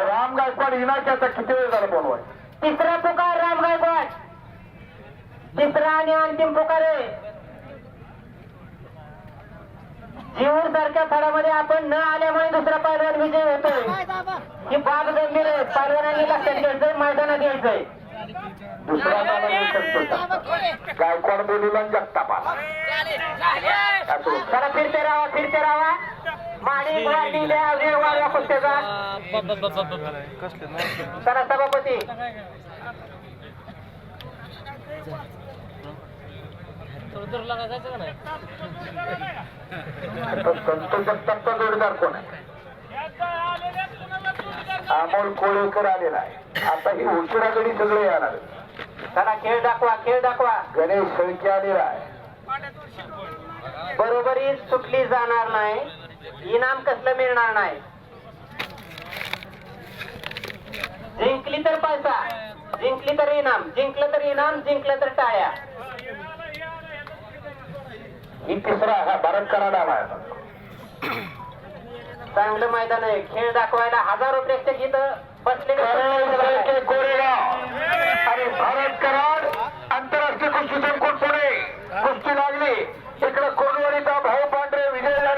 की आता किती वेळ झाला बोलवाय तिसरा पुकार राम गायकवाड. तिसरा आणि अंतिम पुकार आहे. जीवर सारख्या फळामध्ये आपण न आल्यामुळे दुसरा पैलवान विजय होतोय. ही बाब जमलेली आहे. पैलवानांनी लक्षात घ्यायचंय मैदानात यायचंय दुसरा? गायकवाड बोलूला जगतापाला. चला फिरते राहा फिरते राहा. माडी द्या वेळ वाढवा सभापती. कोण आहे? अमोल कोळेकर आलेला आहे. आता ही उशिरागडी सगळे येणार चला खेळ दाखवा खेळ दाखवा. गणेश शेळके आलेला आहे. बरोबरी सुटली जाणार नाही. इनाम कसलं मिळणार नाही. जिंकली तर पैसा जिंकली तर इनाम जिंकलं तर इनाम जिंकलं तर टाळ्या. ही तिसरा हा भारत कराडा चांगलं मैदान आहे. खेळ दाखवायला हजारो प्रेक्षक इथं बसले आणि भारत कराड आंतरराष्ट्रीय कुस्ती संकुल पुढे कुस्ती लागली. इकडे